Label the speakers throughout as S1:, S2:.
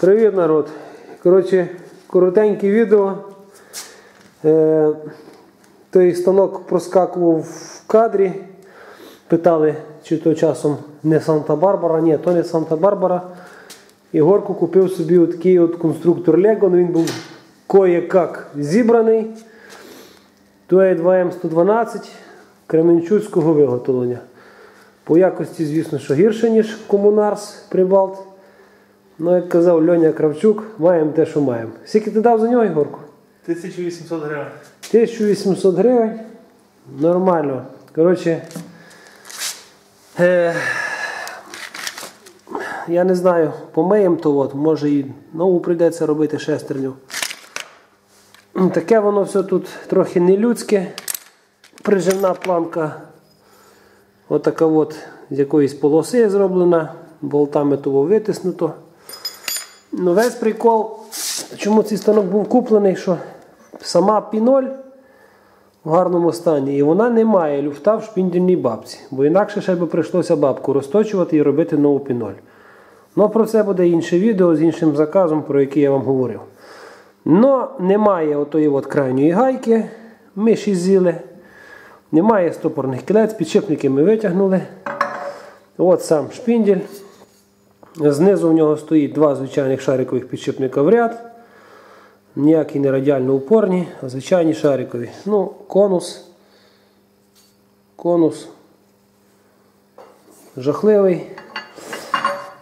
S1: Привіт, народ. Коротше, коротеньке відео. Е, той станок проскакував в кадрі. Питали, чи то часом не Санта-Барбара. Ні, то не Санта-Барбара. Ігорку купив собі такий от конструктор Лего, ну він був кое-як зібраний. Туей 2М112 Кременчуцького виготовлення. По якості, звісно, що гірше, ніж Комунарс Прибалт. Ну, як казав Льоня Кравчук, маємо те, що маємо. Скільки ти дав за нього, Ігорку?
S2: 1800 гривень.
S1: 1800 гривень. Нормально. Коротше, е, я не знаю, помиємо то от, може і нову прийдеться робити шестерню. Таке воно все тут трохи нелюдське. Приживна планка. Отака от з якоїсь полоси зроблена, болтами того витиснуто. Ну, весь прикол, чому цей станок був куплений, що сама піноль в гарному стані, і вона не має люфта в шпіндільній бабці, бо інакше ще би прийшлося бабку розточувати і робити нову піноль. Ну про це буде інше відео з іншим заказом, про який я вам говорив. Но немає отої от крайньої гайки, ми ще з'їли. Немає стопорних кілець, підшипники ми витягнули. От сам шпіндель. Знизу в нього стоїть два звичайних шарикових підшипника в ряд. Ніякі не радіально упорні, а звичайні шарикові. Ну, конус. Конус. Жахливий.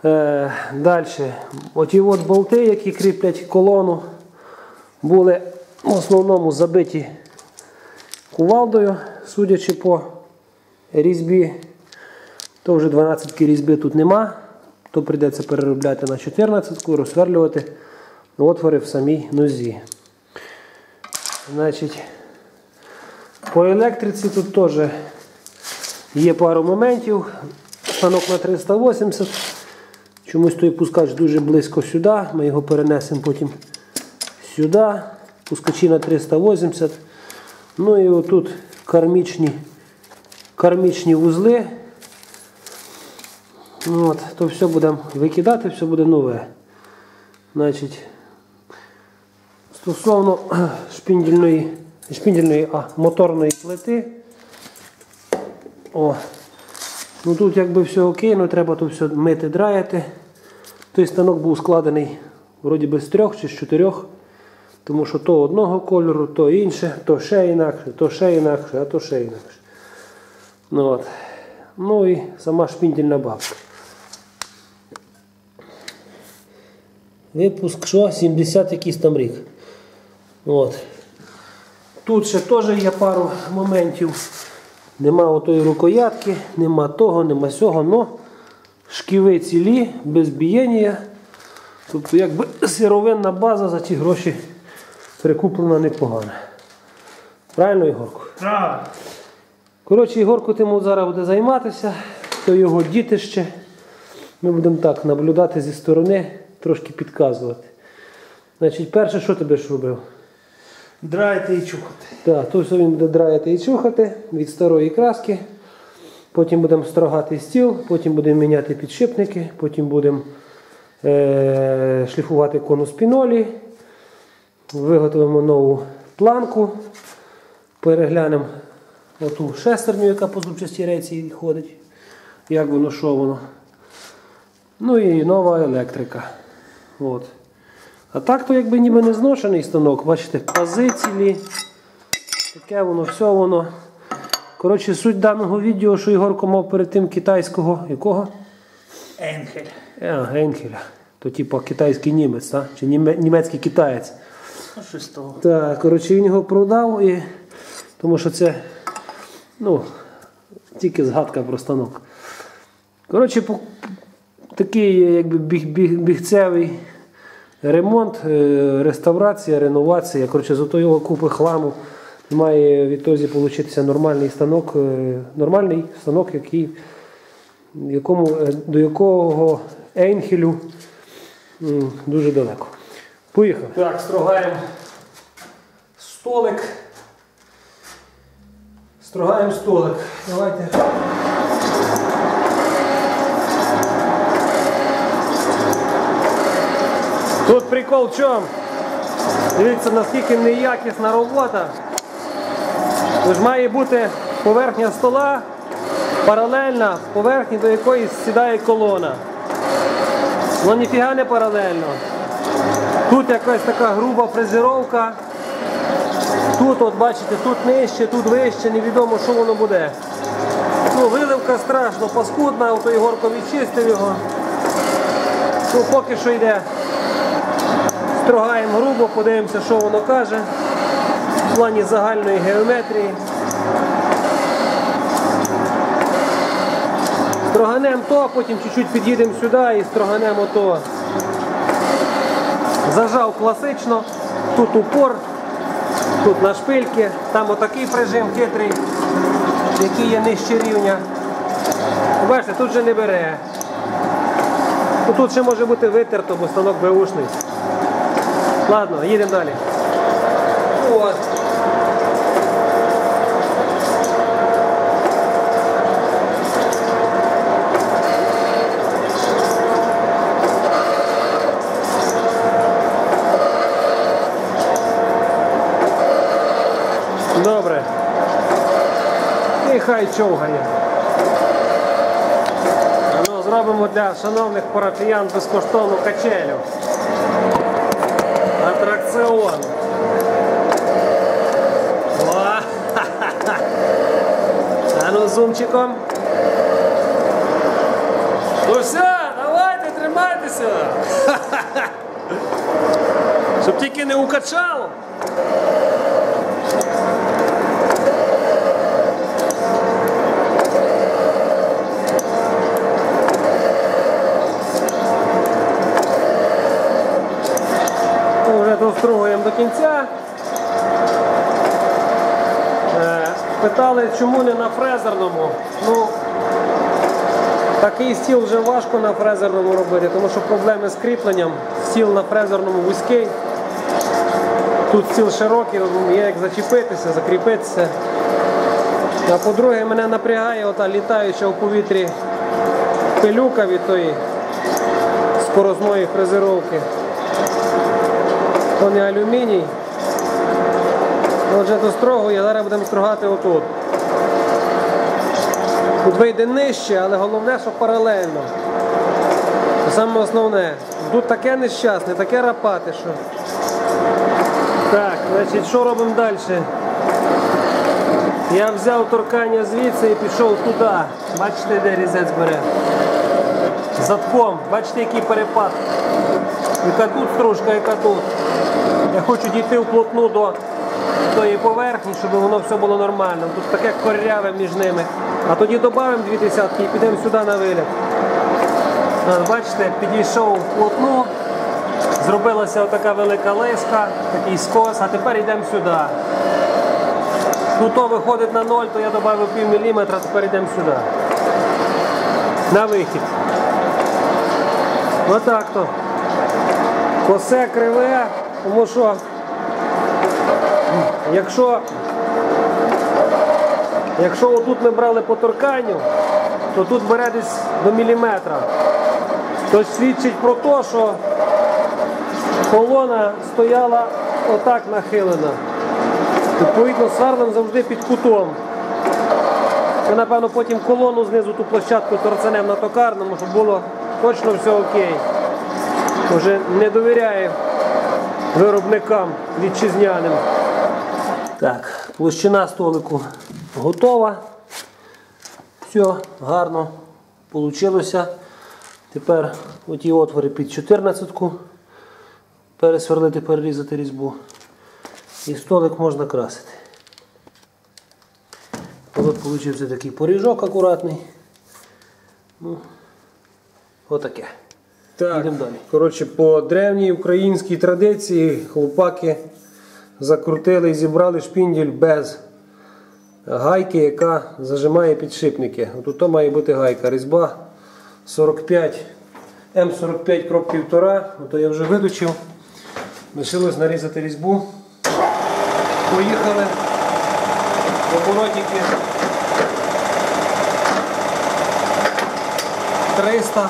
S1: Е, Далі. Оті от болти, які кріплять колону, були в основному забиті кувалдою, судячи по різьбі. То вже 12 різьби тут нема, то прийдеться переробляти на 14-ку, розсверлювати отвори в самій нозі. Значить, По електриці тут теж є пару моментів. Станок на 380. Чомусь той пускач дуже близько сюди. Ми його перенесемо потім сюди. Пускачі на 380. Ну і отут кармічні, кармічні вузли. Ну, От, То все будемо викидати, все буде нове. Значить, Стосовно шпіндільної, шпіндільної а, моторної плити. О, ну Тут якби все окей, але треба тут все мити, драяти. Той станок був складений вроді би з трьох чи з чотирьох. Тому що то одного кольору, то інше, то ще інакше, то ще інакше, а то ще інакше. Ну, от. ну і сама шпіндільна бабка. Випуск що? 70 якийсь там рік. От. Тут ще теж є пару моментів. Нема отої рукоятки, нема того, нема сього, но шківи цілі, без бієння. Тобто якби сировинна база за ті гроші прикуплена непогано. Правильно, Ігорку?
S2: Так.
S1: Коротше, Ігорку тим зараз буде займатися, то його дітище. Ми будемо так наблюдати зі сторони, трошки підказувати. Значить, перше, що ти будеш робив?
S2: Драйте і чухати.
S1: Так, все він буде драяти і чухати від старої краски. Потім будемо строгати стіл, потім будемо міняти підшипники, потім будемо е- шліфувати конус пінолі, виготовимо нову планку, переглянемо оту шестерню, яка по зубчастій рейці ходить, як воно, що воно. Ну і нова електрика. От. А так то якби ніби не зношений станок, бачите, пази цілі, таке воно, все воно. Коротше, суть даного відео, що Ігорко мав перед тим китайського якого?
S2: Енхель.
S1: А, Генкеля. То типу китайський німець, так? чи німе- німецький китаєць.
S2: Ну, щось того.
S1: Так, коротше, він його продав, і... тому що це ну, тільки згадка про станок. Коротше. Такий якби біг, біг, бігцевий ремонт, е, реставрація, реновація. Коротше, з його купи хламу має відтоді получитися нормальний станок, е, нормальний станок, який, якому, е, до якого Ейнхелю дуже далеко. Поїхав. Так, строгаємо столик. Строгаємо столик. Давайте. Тут прикол в чому? Дивіться, наскільки неякісна робота. Тож має бути поверхня стола паралельна поверхні, до якої сідає колона. Ну ніфіга не паралельно. Тут якась така груба фрезеровка. Тут, от бачите, тут нижче, тут вище, невідомо, що воно буде. Ну, виливка страшно паскудна, ото Ігорко відчистив його. Ну, поки що йде. Строгаємо грубо, подивимося, що воно каже. В плані загальної геометрії. Строганемо то, потім чуть-чуть під'їдемо сюди і строганемо то. Зажав класично, тут упор, тут на шпильки, там отакий прижим хитрий, який є нижче рівня. Бачите, тут же не бере. Тут ще може бути витерто, бо станок беушний. Ладно, їдемо далі. От. Добре. І хай човгає. Ну, зробимо для шановних парафіян безкоштовну качелю. Атракціон. О! Зумчиком. Ну все, давайте, тримайтеся. Щоб тільки не укачало. Ми вже достругуємо до кінця. Е, Питали, чому не на фрезерному. Ну, такий стіл вже важко на фрезерному робити, тому що проблеми з кріпленням. Стіл на фрезерному вузький. Тут стіл широкий, є як зачепитися, закріпитися. А по-друге, мене напрягає ота літаюча у повітрі пилюка від тої скорозної фрезеровки. То не алюміній. Отже, дострогує, зараз будемо строгати отут. Тут вийде нижче, але головне, що паралельно. Це саме основне. Тут таке нещасне, таке рапати, що. Так, значить, що робимо далі? Я взяв торкання звідси і пішов туди. Бачите, де різець бере? Задком. Бачите, який перепад. Яка тут стружка, яка тут. Я хочу дійти вплотну до тої поверхні, щоб воно все було нормально. Тут таке коряве між ними. А тоді додамо дві десятки і підемо сюди на вигляд. От, Бачите, підійшов вплотну, зробилася така велика лиска, такий скос, а тепер йдемо сюди. Тут то виходить на ноль, то я додав пів міліметра, тепер йдемо сюди. На вихід. Отак то. Косе криве, тому що якщо, якщо отут ми брали по торканню, то тут бере десь до міліметра. То свідчить про те, що колона стояла отак нахилена. Відповідно, сварлем завжди під кутом. Ми, напевно, потім колону знизу ту площадку торцанем на токарному, щоб було точно все окей. Вже не довіряє виробникам вітчизняним. Так, площина столику готова. Все, гарно вийшло. Тепер оті отвори під 14-ку пересверлити, перерізати різьбу. І столик можна красити. От вийшов такий поріжок акуратний. Ну, отаке.
S3: Так, коротше, по древній українській традиції хлопаки закрутили і зібрали шпінділь без гайки, яка зажимає підшипники. Тут то має бути гайка. Різьба 45 М45 крок 1,5. Ото я вже видучив. Лишилось нарізати різьбу. Поїхали. Оборотики 300.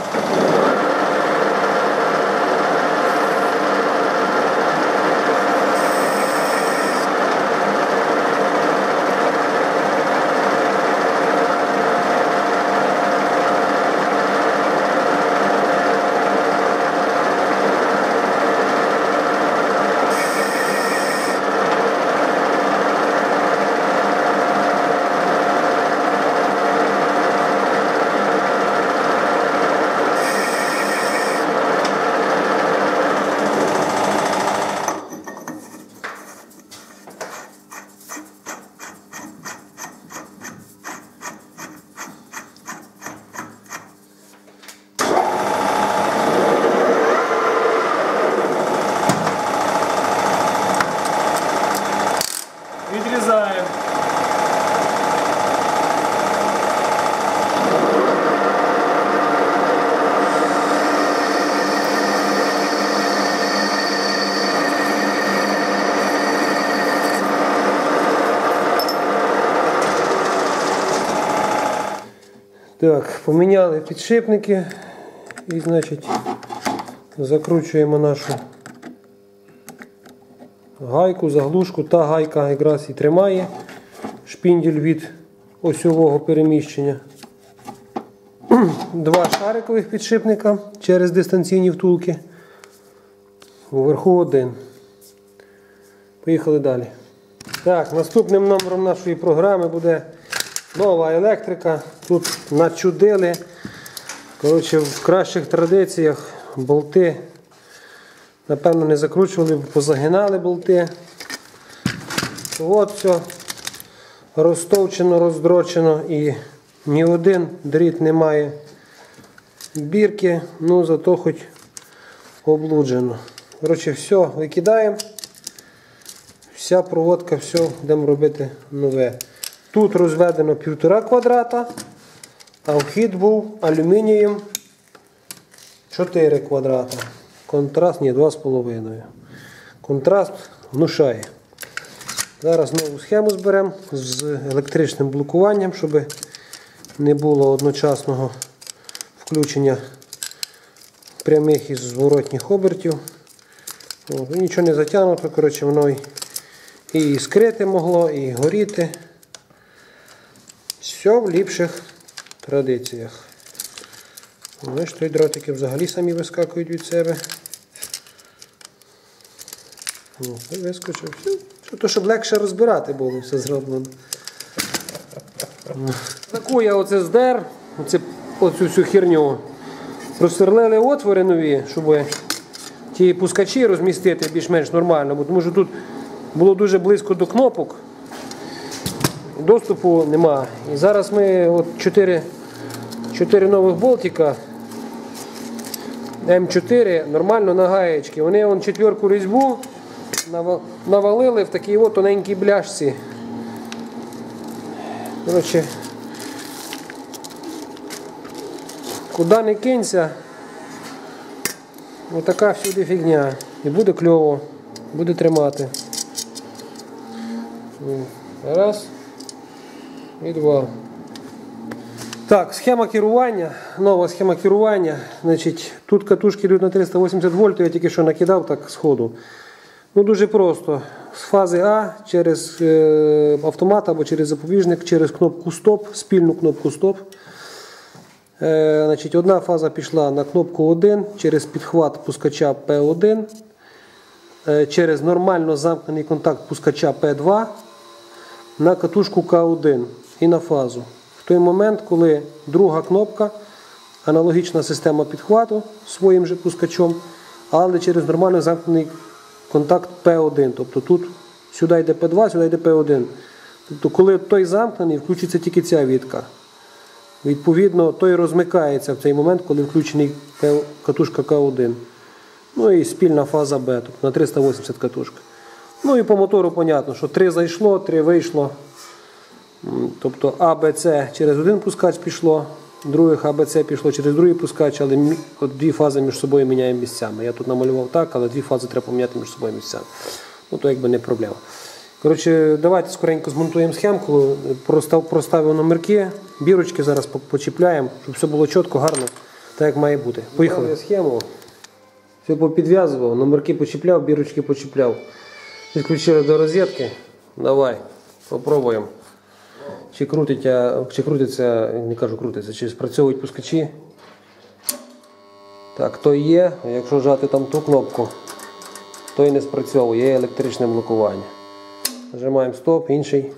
S1: Так, поміняли підшипники і, значить, закручуємо нашу гайку, заглушку. Та гайка якраз і тримає шпінділь від осьового переміщення. Два шарикових підшипника через дистанційні втулки. Вверху один. Поїхали далі. Так, наступним номером нашої програми буде нова електрика. Тут начудили. Коротше, в кращих традиціях болти. Напевно, не закручували, позагинали болти. От все розтовчено, роздрочено і ні один дріт не має бірки, ну зато хоч облуджено. Коротше, все, викидаємо. Вся проводка, все, будемо робити нове. Тут розведено півтора квадрата, а вхід був алюмінієм 4 квадрата. Контраст, ні, 2,5. Контраст внушає. Зараз нову схему зберемо з електричним блокуванням, щоб не було одночасного включення прямих і зворотніх обертів. От, нічого не затягнуто, коротше, воно і, скрити могло, і горіти. Все в ліпших традиціях. Знаєш, той дротики взагалі самі вискакують від себе. О, вискочив. Все. То, щоб легше розбирати було все зроблено. Таку я оце здер, оце, оцю всю херню. Просверлили отвори нові, щоб ті пускачі розмістити більш-менш нормально, бо тому що тут було дуже близько до кнопок. Доступу нема. І зараз ми от 4, 4 нових болтика М4 нормально на гаєчки. Вони вон четверку різьбу навалили в такій от тоненькій бляшці. Коротше, куди не кинься, отака всюди фігня. І буде кльово, буде тримати. Раз. І два. Так, схема керування. Нова схема керування. Значить, тут катушки йдуть на 380 вольт, я тільки що накидав так сходу. Ну дуже просто. З фази А через е, автомат або через запобіжник, через кнопку стоп, спільну кнопку стоп. Е, значить, одна фаза пішла на кнопку 1 через підхват пускача P1, е, через нормально замкнений контакт пускача P2 на катушку К1 і на фазу. В той момент, коли друга кнопка, аналогічна система підхвату своїм же пускачом, але через нормально замкнений контакт P1. Тобто тут сюди йде P2, сюди йде P1. Тобто, коли той замкнений, включиться тільки ця вітка. Відповідно, той розмикається в цей момент, коли включений катушка К1. Ну і спільна фаза Б, тобто на 380 катушка. Ну і по мотору, понятно, що 3 зайшло, 3 вийшло. Тобто А, Б, С через один пускач пішло, других А, Б, С пішло через другий пускач, але от дві фази між собою міняємо місцями. Я тут намалював так, але дві фази треба поміняти між собою місцями. Ну то якби не проблема. Коротше, давайте скоренько змонтуємо схемку, простав, проставив номерки, бірочки зараз почіпляємо, щоб все було чітко, гарно, так як має бути. Поїхали. схему. Все попідв'язував, номерки почіпляв, бірочки почіпляв. Підключили до розетки. Давай, попробуємо. Чи крутиться, чи крутиться, не кажу крутиться, чи спрацьовують пускачі. Так, то є, якщо жати там ту кнопку, то і не спрацьовує, є електричне блокування. Нажимаємо стоп, інший.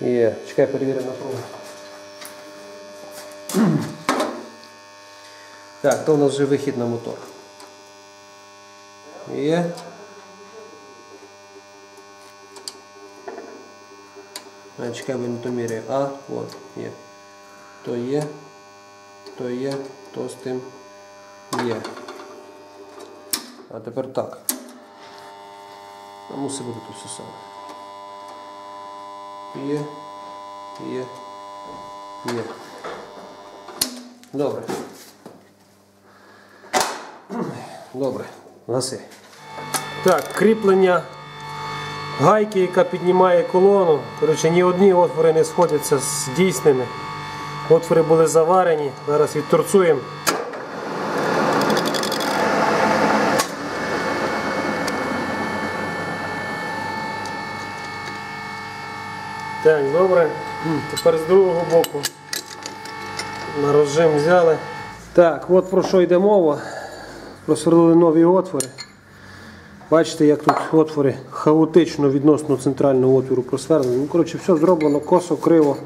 S1: Є. Чекай, перевіримо напругу. Так, то у нас вже вихід на мотор. Є. чекай, бо не то міряю. А, от, є. То є, то є, то з тим є. А тепер так. А мусить бути то все саме. Є, є, є. Добре. Добре, гаси. Так, кріплення гайки, яка піднімає колону. Коротше, ні одні отвори не сходяться з дійсними.
S4: Отвори були заварені, зараз відторцуємо. Так, добре. Тепер з другого боку. На розжим взяли.
S1: Так, от про що йде мова. Просверлили нові отвори. Бачите, як тут отвори хаотично відносно центрального отвору просверлені. Ну, коротше, все зроблено косо, криво,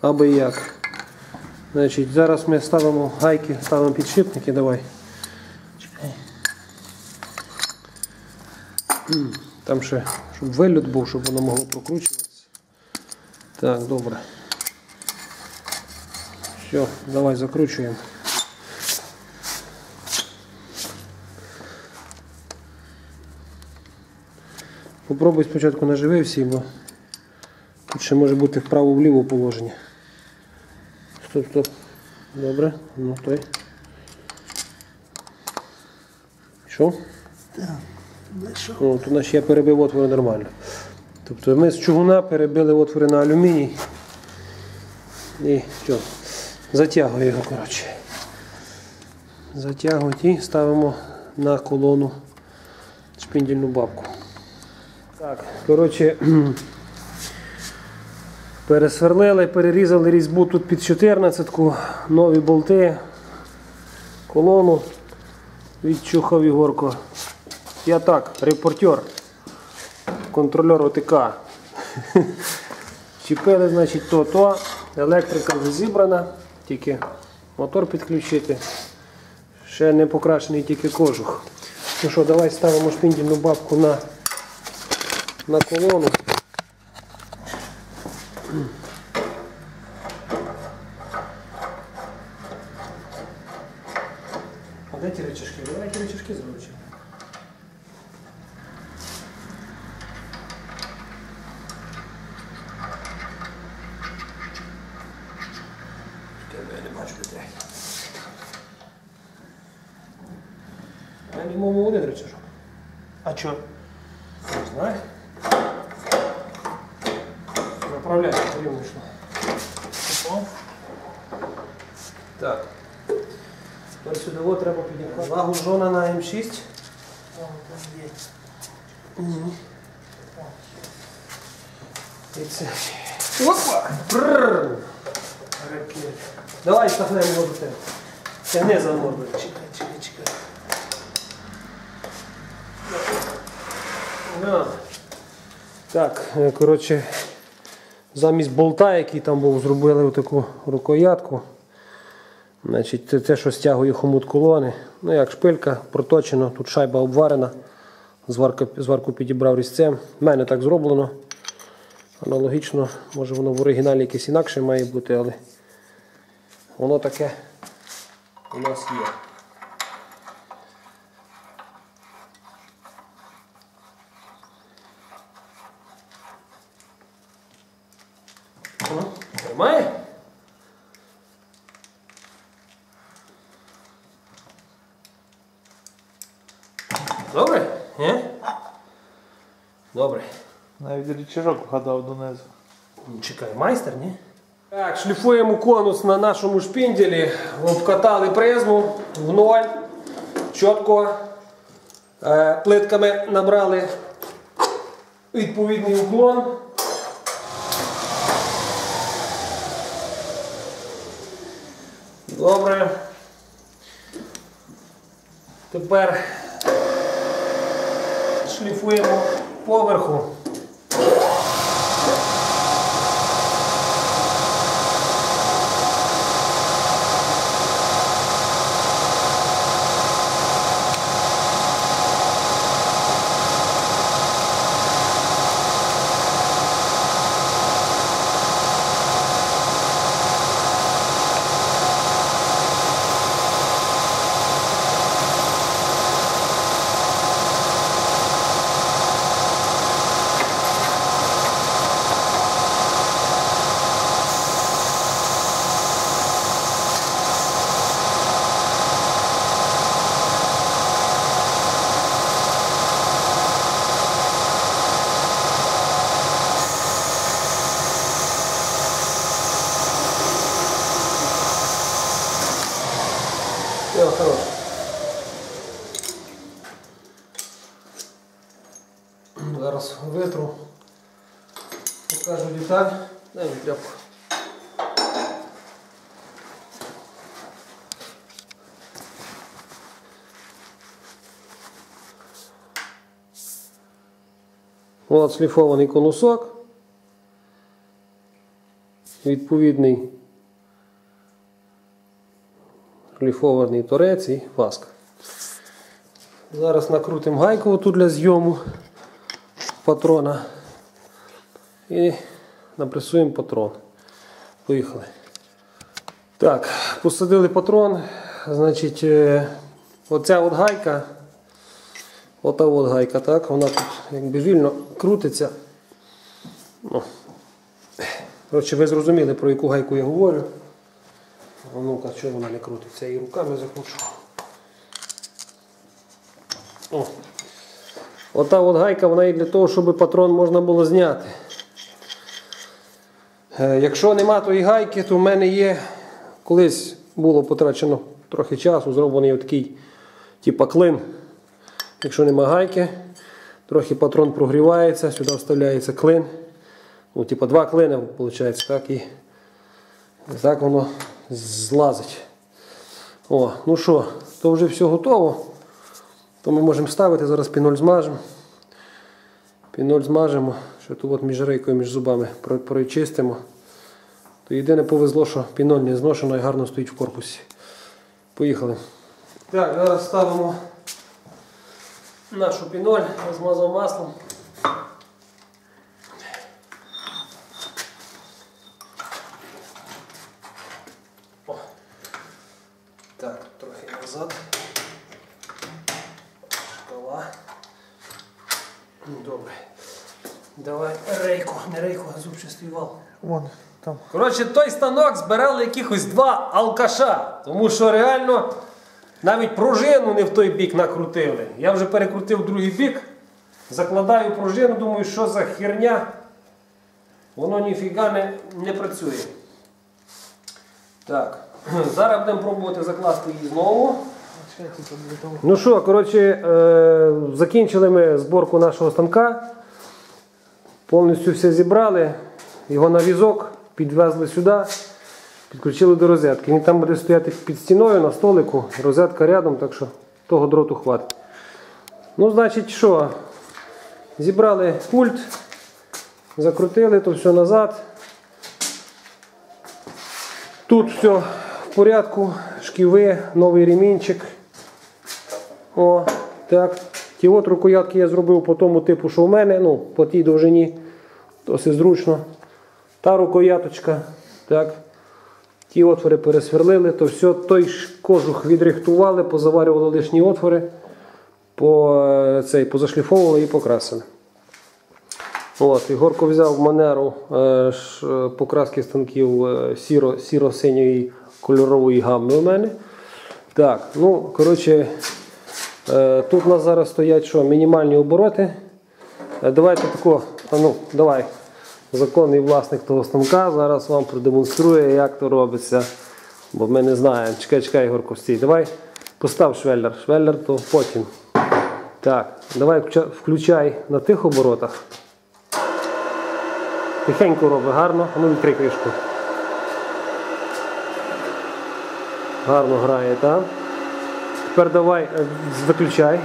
S1: аби як. Значить, зараз ми ставимо гайки, ставимо підшипники, давай. Там ще, щоб вильот був, щоб воно могло прокручуватися. Так, добре. Все, давай закручуємо. Попробуй спочатку наживи всі, бо тут ще може бути вправо-вліво положення. Стоп, стоп. Добре, ну той. Що?
S2: Так, знайшов.
S1: О, тут наші я перебив отвори нормально. Тобто ми з чугуна перебили отвори на алюміній. І що? Затягую його, коротше. Затягують і ставимо на колону шпіндільну бабку. Так, коротше, пересверлили, перерізали різьбу тут під 14-ку, нові болти, колону відчухав Ігорко. Я так, репортер, контролер ОТК. Чіпили, значить, то-то. Електрика вже зібрана, тільки мотор підключити. Ще не покрашений тільки кожух. Ну що, давай ставимо шпіндільну бабку на, на колону. 30. Опа! Бррр!
S2: Ракет.
S1: Давай штахнем морду. Тягни за морду.
S2: Чекай, чекай, чекай.
S1: Да. Так, е, коротше, замість болта, який там був, зробили таку рукоятку. Значить, Це, що стягує хомут колони. Ну як шпилька, проточено, тут шайба обварена. Зварка, зварку підібрав різцем. У мене так зроблено. Аналогічно, може воно в оригіналі якесь інакше має бути, але воно таке у нас є. Тримає? Добре? Е? Добре.
S2: Навіть річажок вгадав донизу.
S1: Ну, Чекай, майстер, ні? Так, шліфуємо конус на нашому шпінделі, обкатали призму в ноль. Чітко. Е, плитками набрали відповідний уклон. Добре. Тепер шліфуємо поверху. От шліфований конусок. Відповідний шліфований торець і фаска. Зараз накрутимо гайку тут для зйому патрона і напресуємо патрон. Поїхали. Так, посадили патрон. Значить, е, оця от гайка, ота от гайка, так, вона тут якби вільно крутиться. Ну. Коротше, ви зрозуміли, про яку гайку я говорю. А ну-ка, чого вона не крутиться? І руками закручу. О. Ота от гайка вона і для того, щоб патрон можна було зняти. Е, Якщо нема тої гайки, то в мене є, колись було потрачено трохи часу, зроблений такий типа клин. Якщо нема гайки, трохи патрон прогрівається, сюди вставляється клин. Ну, типа два клини, виходить, так і так воно злазить. О, ну що, то вже все готово. То ми можемо ставити, зараз піноль змажемо. Піноль змажемо, що тут між рейкою, між зубами прочистимо. То єдине повезло, що піноль не зношено і гарно стоїть в корпусі. Поїхали. Так, зараз ставимо нашу піноль, змазав маслом. О. Так, трохи назад. Шкала. Добре. Давай рейку, не рейку, а зубчастий вал.
S2: Вон, там.
S1: Коротше, той станок збирали якихось два алкаша. Тому що реально навіть пружину не в той бік накрутили. Я вже перекрутив другий бік, закладаю пружину, думаю, що за херня. Воно ніфіга не, не працює. Так, зараз будемо пробувати закласти її знову. Ну що, коротше, е, закінчили ми зборку нашого станка. Повністю все зібрали. Його на візок підвезли сюди, підключили до розетки. Він там буде стояти під стіною на столику, розетка рядом, так що того дроту хватить. Ну, значить, що? Зібрали пульт, закрутили то все назад. Тут все в порядку, шківи, новий ремінчик. О, так. Ті от рукоятки я зробив по тому типу, що в мене, ну, по тій довжині. Досить зручно. Та рукояточка. Так. Ті отвори пересверлили, то все, той кожух відрихтували, позаварювали лишні отвори, по, е, цей, позашліфовували і покрасили. От, Ігорко взяв манеру е, ш, е, покраски станків е, сіро, сіро-синьої кольорової гамми у мене. Так, ну, коротше, е, тут у нас зараз стоять що, мінімальні обороти. Е, давайте тако, а ну, давай. Законний власник того станка зараз вам продемонструє, як то робиться. Бо ми не знаємо. Чекай, чекай, Ігорко, стій. Давай постав швеллер. Швеллер то потім. Так, давай включай на тих оборотах. Тихенько роби, гарно. А Ну відкрий кришку. Гарно грає, так? Тепер давай е, виключай.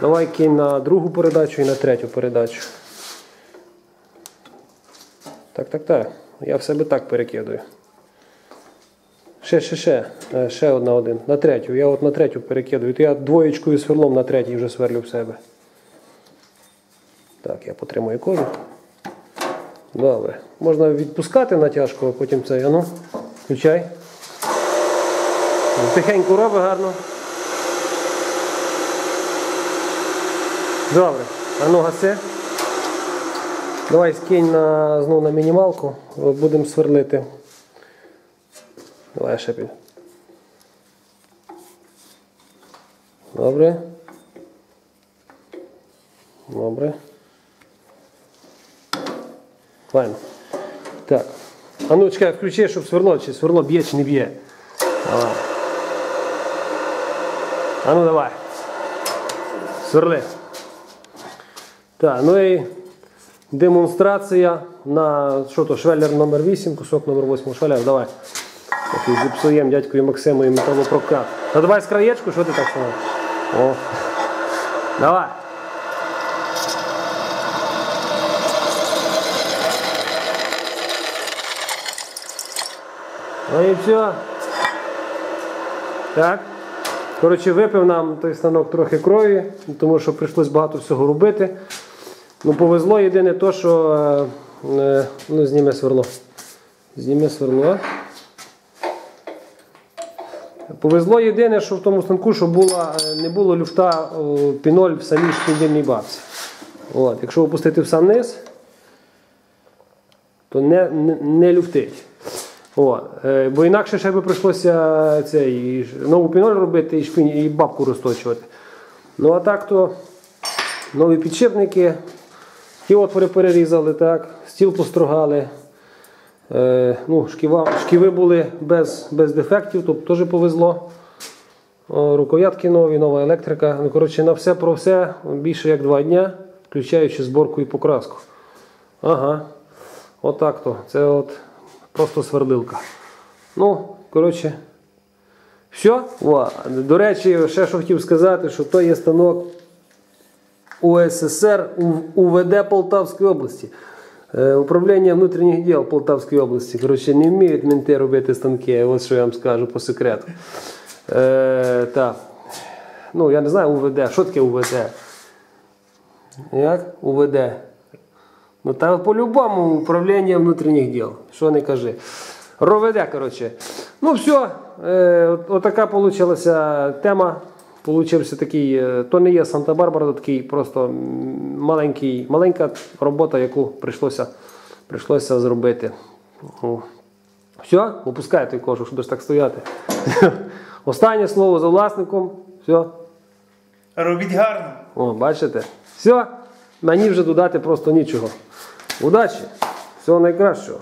S1: Давай кинь на другу передачу і на третю передачу. Так, так, так. Я в себе так перекидаю. Ще, ще, ще. Е, Ще одна один. На третю. Я от на третю перекидаю. То я двоєчкою сверлом на третій вже сверлю в себе. Так, я потримую кожу. Добре. Можна відпускати натяжку, а потім цей. Ану, включай. Тихенько роби гарно. Добре. Ану, гаси. Давай скинь на, знову на мінімалку. Будемо сверлити. Давай ще під. Добре. Добре. Файно. Так. А ну чекай, включи, щоб сверло, чи сверло б'є, чи не б'є. А ну давай. Сверли. Так, ну і демонстрація на що то, швеллер номер 8, кусок номер 8 швеллер, давай. Такий зіпсуємо дядькові Максиму і металопрокат. Та давай з краєчку, що ти так? О. Давай. Ну і все. Так. Коротше, випив нам той станок трохи крові, тому що прийшлось багато всього робити. Ну, повезло єдине то, що. е, е, ну, зніме сверло. Зніме сверло. Повезло єдине, що в тому станку, що була, е, не було люфта піноль в самій шпіндільній бабці. От, якщо опустити в сам низ, то не, не, не люфтить. О, е, бо інакше ще би прийшлося цей, нову піноль робити і, шпінь, і бабку розточувати. Ну а так то нові підшипники, ті отвори перерізали, так, стіл постругали. Е, ну, шківа, шківи були без, без дефектів, тобто теж повезло. О, рукоятки нові, нова електрика. Ну, коротше, на все про все більше як два дня, включаючи зборку і покраску. Ага. Отак то. Це от просто свердилка. Ну, коротше. Все. О, до речі, ще що хотів сказати, що то є станок УССР УВД Полтавської області. Е, Управління внутрішніх діл Полтавської області. Коротше, не вміють менти робити станки, ось що я вам скажу по секрету. Е, так. Ну, я не знаю УВД. Що таке УВД? Як? УВД. Ну та по-любому управління внутрішніх діл. Що не кажи. РОВД, коротше. Ну все, е, от, отака вийшла тема. Получився такий, е, то не є Санта-Барбара, то такий просто маленький, маленька робота, яку прийшлося, прийшлося зробити. О. Все, опускай той кожух, щоб ж так стояти. Останнє слово за власником. Все.
S2: Робіть гарно.
S1: О, бачите? Все, мені вже додати просто нічого. Удачі! Всього найкращого!